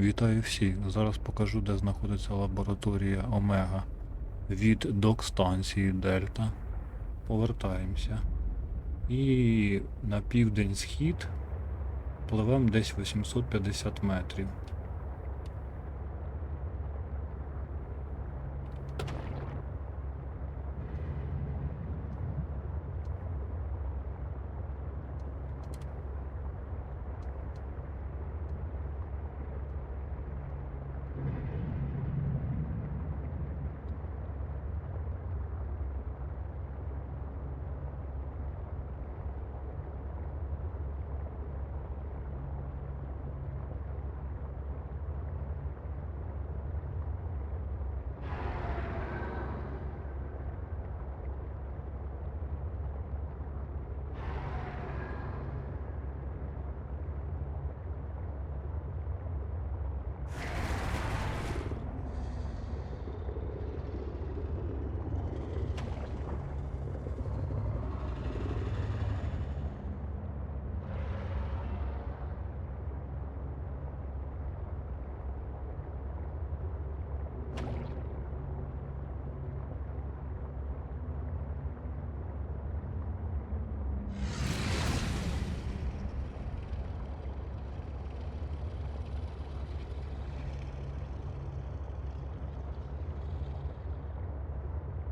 Вітаю всіх! Зараз покажу, де знаходиться лабораторія Омега від док-станції Дельта. Повертаємося. І на південь схід пливемо десь 850 метрів.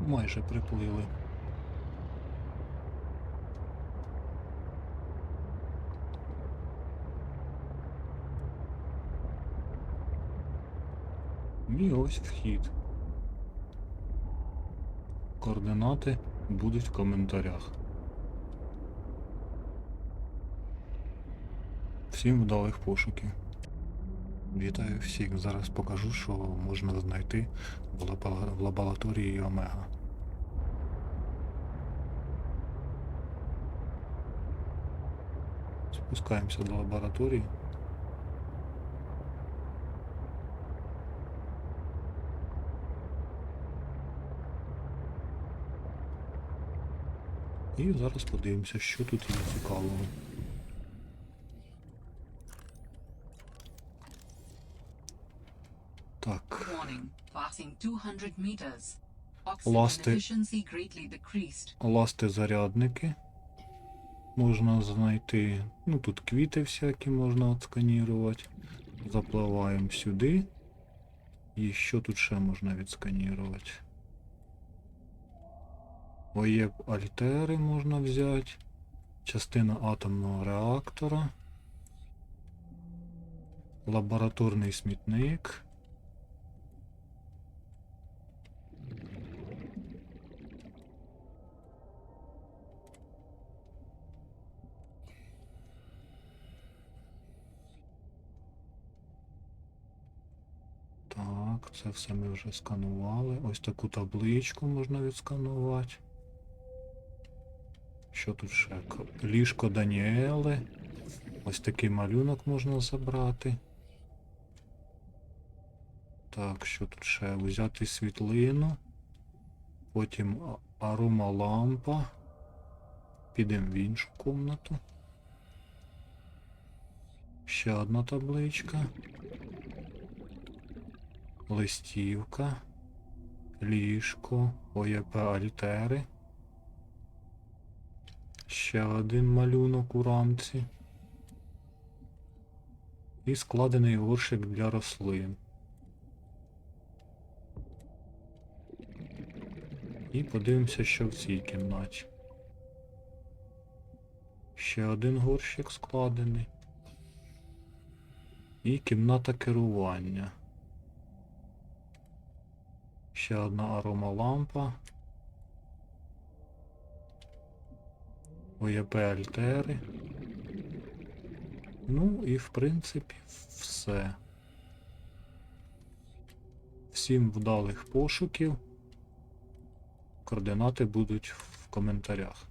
Майже приплили. І ось вхід. Координати будуть в коментарях. Всім вдалих пошуків. Вітаю всіх. Зараз покажу, що можна знайти в лабораторії Омега. Спускаємося до лабораторії. І зараз подивимося, що тут є цікавого. Greatly decreased. Ласти зарядники можна знайти. Ну тут квіти всякі можна отсканірувати. Запливаємо сюди. І що тут ще можна відсканірувати? ОЄП альтери можна взяти. Частина атомного реактора. Лабораторний смітник. Так, це все ми вже сканували. Ось таку табличку можна відсканувати. Що тут ще? Ліжко Даніели. Ось такий малюнок можна забрати. Так, що тут ще? Взяти світлину. Потім а- арома лампа. Підемо в іншу комнату. Ще одна табличка. Листівка. Ліжко. ОЄП альтери. Ще один малюнок у рамці. І складений горщик для рослин. І подивимося, що в цій кімнаті. Ще один горщик складений. І кімната керування. Ще одна аромалампа. ОЄП альтери. Ну і в принципі все. Всім вдалих пошуків. Координати будуть в коментарях.